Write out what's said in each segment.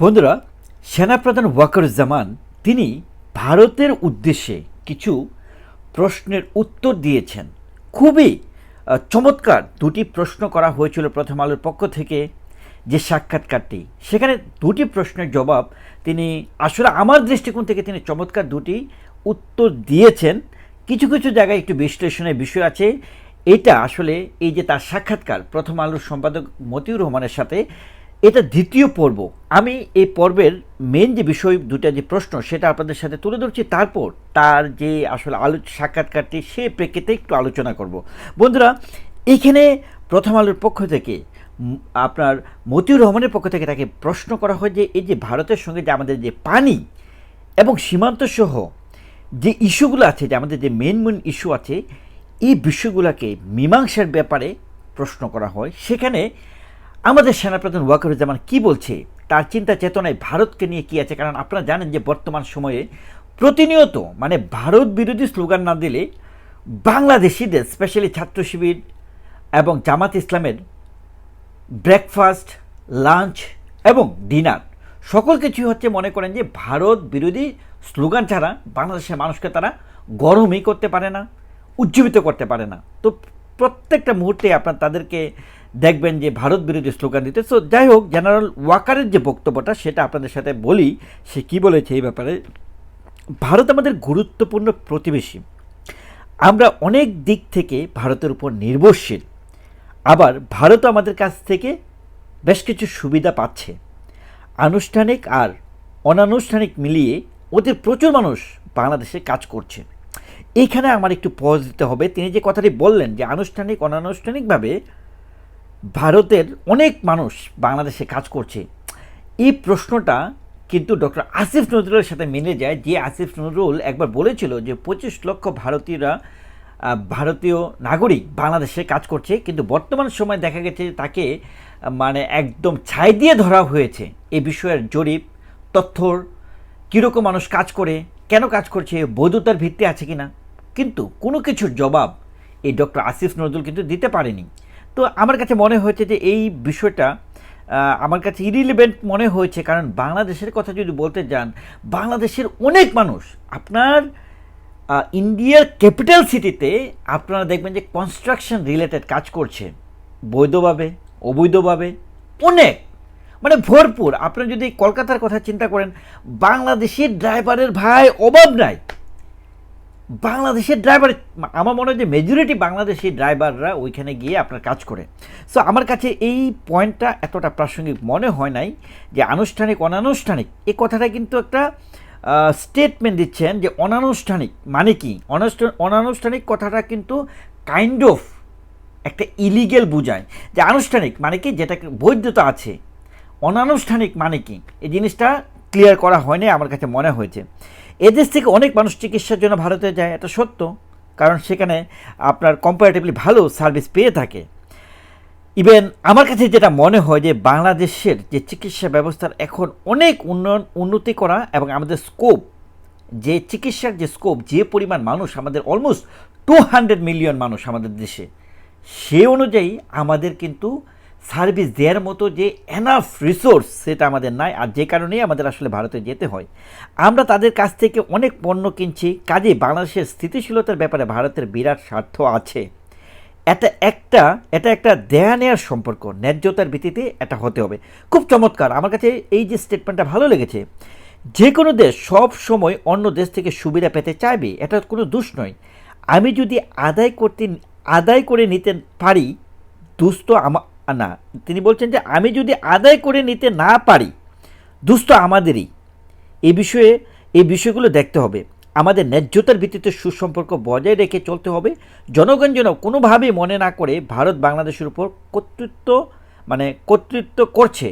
বন্ধুরা, সেনাপ্রধান ওয়াকারুজ্জামান, তিনি ভারতের উদ্দেশ্যে কিছু প্রশ্নের উত্তর দিয়েছেন। খুবই চমৎকার দুটি প্রশ্ন করা হয়েছিল প্রথম আলোর পক্ষ থেকে যে সাক্ষাৎকারটি। সেখানে দুটি প্রশ্নের জবাব তিনি, আসলে আমার দৃষ্টিকোণ থেকে তিনি চমৎকার দুটি উত্তর দিয়েছেন। কিছু কিছু জায়গায় একটু বিশ্লেষণের বিষয় আছে। এটা আসলে এই যে তার সাক্ষাৎকার, প্রথম আলোর সম্পাদক মতিউর রহমানের সাথে এটা দ্বিতীয় পর্ব। আমি এই পর্বের মেন যে বিষয় দুটা যে প্রশ্ন, সেটা আপনাদের সাথে তুলে ধরছি। তারপর তার যে আসলে আলো সাক্ষাৎকারটি, সে প্রেক্ষিতে একটু আলোচনা করব। বন্ধুরা, এইখানে প্রথম আলোর পক্ষ থেকে আপনার মতিউর রহমানের পক্ষ থেকে তাকে প্রশ্ন করা হয় যে, এই যে ভারতের সঙ্গে যে আমাদের যে পানি এবং সীমান্ত সহ যে ইস্যুগুলো আছে, যে আমাদের যে মেন মেন ইস্যু আছে, এই বিষয়গুলোকে মীমাংসার ব্যাপারে প্রশ্ন করা হয়। সেখানে আমাদের সেনাপ্রধান ওয়াকারুজ্জামান কি বলছে? তার চিন্তা চেতনায় ভারতকে নিয়ে কি আছে? কারণ আপনারা জানেন যে বর্তমান সময়ে প্রতিনিয়ত মানে ভারত বিরোধী স্লোগান না দিলে বাংলাদেশিদের স্পেশালি ছাত্র শিবির এবং জামাত ইসলামের ব্রেকফাস্ট লাঞ্চ এবং ডিনার সকল কিছুই হচ্ছে মনে করেন যে ভারত বিরোধী স্লোগান ছাড়া বাংলাদেশের মানুষকে তারা গরমই করতে পারে না, উজ্জীবিত করতে পারে না। তো প্রত্যেকটা মুহূর্তে আপনার তাদেরকে দেখবেন যে ভারত বিরোধী স্লোগান দিতে। সো যাই হোক জেনারেল ওয়াকারের যে বক্তব্যটা, সেটা আপনাদের সাথে বলি, সে কি বলেছে এই ব্যাপারে? ভারত আমাদের গুরুত্বপূর্ণ প্রতিবেশী। আমরা অনেক দিক থেকে ভারতের উপর নির্ভরশীল। আবার ভারত আমাদের কাছ থেকে বেশ কিছু সুবিধা পাচ্ছে। আনুষ্ঠানিক আর অনানুষ্ঠানিক মিলিয়ে ওদের প্রচুর মানুষ বাংলাদেশে কাজ করছে এইখানে আমার একটু পজ দিতে হবে। তিনি যে কথাটি বললেন যে আনুষ্ঠানিক, অনানুষ্ঠানিকভাবে ভারতের অনেক মানুষ বাংলাদেশে কাজ করছে। এই প্রশ্নটা কিন্তু ডক্টর আসিফ নজরুলের সাথে মিলে যায়। যে আসিফ নজরুল একবার বলেছিল যে পঁচিশ লক্ষ ভারতীয়রা ভারতীয় নাগরিক বাংলাদেশে কাজ করছে। কিন্তু বর্তমান সময় দেখা গেছে তাকে মানে একদম ছাই দিয়ে ধরা হয়েছে। এই বিষয়ের জরিপ, তথ্যর কীরকম মানুষ কাজ করে, কেন কাজ করছে, বৈধতার ভিত্তি আছে কিনা? কিন্তু কোনো কিছুর জবাব এই ডক্টর আসিফ নজরুল কিন্তু দিতে পারেনি। তো আমার কাছে মনে হয়েছে যে এই বিষয়টা আমার কাছে ইরিলিভেন্ট মনে হয়েছে। কারণ বাংলাদেশের কথা যদি বলতে যান, বাংলাদেশের অনেক মানুষ আপনার ইন্ডিয়ার ক্যাপিটাল সিটিতে আপনারা দেখবেন যে কনস্ট্রাকশন রিলেটেড কাজ করছে। বৈধভাবে, অবৈধভাবে অনেক মানে ভরপুর। আপনি যদি কলকাতার কথা চিন্তা করেন, বাংলাদেশের ড্রাইভারের ভাই অভাব নাই। বাংলাদেশের ড্রাইভার আমার মনে হয় যে মেজরিটি বাংলাদেশি ড্রাইভাররা ওইখানে গিয়ে আপনার কাজ করে। সো আমার কাছে এই পয়েন্টটা এতটা প্রাসঙ্গিক মনে হয় নাই যে আনুষ্ঠানিক, অনানুষ্ঠানিক। এ কথাটা কিন্তু একটা স্টেটমেন্ট দিচ্ছেন যে অনানুষ্ঠানিক মানে কি? অনানুষ্ঠা- অনানুষ্ঠানিক কথাটা কিন্তু কাইন্ড অফ একটা ইলিগেল বোঝায়। যে আনুষ্ঠানিক মানে কি? যেটা বৈধতা আছে। অনানুষ্ঠানিক মানে কি? এই জিনিসটা ক্লিয়ার করা হয়নি, আমার কাছে মনে হয়েছে। এদেশ থেকে অনেক মানুষ চিকিৎসার জন্য ভারতে যায়, এটা সত্য। কারণ সেখানে আপনার কম্পারেটিভলি ভালো সার্ভিস পেয়ে থাকে। ইভেন আমার কাছে যেটা মনে হয় যে বাংলাদেশের যে চিকিৎসা ব্যবস্থার এখন অনেক উন্নয়ন, উন্নতি করা এবং আমাদের স্কোপ যে চিকিৎসার যে স্কোপ যে পরিমাণ মানুষ আমাদের অলমোস্ট টু হান্ড্রেড মিলিয়ন মানুষ আমাদের দেশে, সে অনুযায়ী আমাদের কিন্তু সার্ভিস দেওয়ার মতো যে এনাফ রিসোর্স সেটা আমাদের নাই, আর যে কারণেই আমাদের আসলে ভারতে যেতে হয়। আমরা তাদের কাছ থেকে অনেক পণ্য কিনছি কাজে বাংলাদেশের স্থিতিশীলতার ব্যাপারে ভারতের বিরাট স্বার্থ আছে। এটা একটা এটা একটা দেয়া নেয়ার সম্পর্ক, ন্যায্যতার ভিত্তিতে এটা হতে হবে। খুব চমৎকার, আমার কাছে এই যে স্টেটমেন্টটা ভালো লেগেছে। যে কোনো দেশ সব সময় অন্য দেশ থেকে সুবিধা পেতে চাইবে, এটা কোনো দোষ নয়। আমি যদি আদায় করতে, আদায় করে নিতে পারি দুস্থ আমা না, তিনি বলছেন যে, আমি যদি আদায় করে নিতে না পারি, দুস্থ আমাদেরই। এই বিষয়ে এই বিষয়গুলো দেখতে হবে। আমাদের ন্যায্যতার ভিত্তিতে সুসম্পর্ক বজায় রেখে চলতে হবে। জনগণ যেন কোনোভাবেই মনে না করে ভারত বাংলাদেশের উপর কর্তৃত্ব মানে কর্তৃত্ব করছে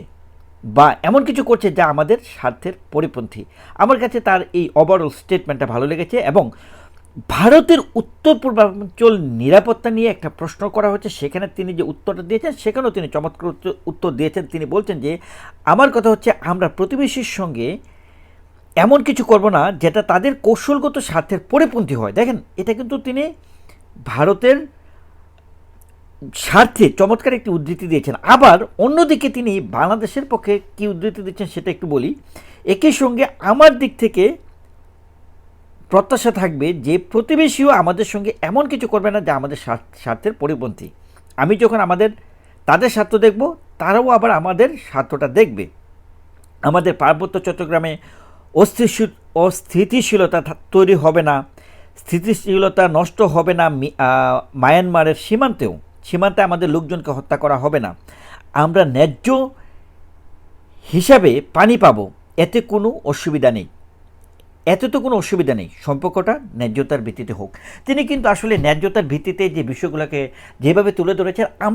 বা এমন কিছু করছে যা আমাদের স্বার্থের পরিপন্থী। আমার কাছে তার এই ওভারঅল স্টেটমেন্টটা ভালো লেগেছে এবং ভারতের উত্তর পূর্বাঞ্চল নিরাপত্তা নিয়ে একটা প্রশ্ন করা হচ্ছে। সেখানে তিনি যে উত্তরটা দিয়েছেন, সেখানেও তিনি চমৎকার উত্তর- দিয়েছেন। তিনি বলছেন যে, আমার কথা হচ্ছে, আমরা প্রতিবেশীর সঙ্গে এমন কিছু করব না, যেটা তাদের কৌশলগত স্বার্থের পরিপন্থী হয়। দেখেন, এটা কিন্তু তিনি ভারতের স্বার্থে চমৎকার একটি উদ্ধৃতি দিয়েছেন। আবার অন্যদিকে তিনি বাংলাদেশের পক্ষে কি উদ্ধৃতি দিচ্ছেন সেটা একটু বলি। একই সঙ্গে আমার দিক থেকে প্রত্যাশা থাকবে যে প্রতিবেশীও আমাদের সঙ্গে এমন কিছু করবে না যা আমাদের স্বার্থ- স্বার্থের পরিপন্থী। আমি যখন আমাদের, তাদের স্বার্থ দেখব, তারাও আবার আমাদের স্বার্থটা দেখবে। আমাদের পার্বত্য চট্টগ্রামে অস্থিশীল, অস্থিতিশীলতা তৈরি হবে না, স্থিতিশীলতা নষ্ট হবে না মায়ানমারের সীমান্তেও। সীমান্তে আমাদের লোকজনকে হত্যা করা হবে না। আমরা ন্যায্য হিসাবে পানি পাবো। এতে কোনো অসুবিধা নেই। এতে তো কোনো অসুবিধা নেই, সম্পর্কটা ন্যায্যতার ভিত্তিতে হোক। তিনি কিন্তু আসলে ন্যায্যতার ভিত্তিতে যে বিষয়গুলোকে যেভাবে তুলে ধরেছেন, আমার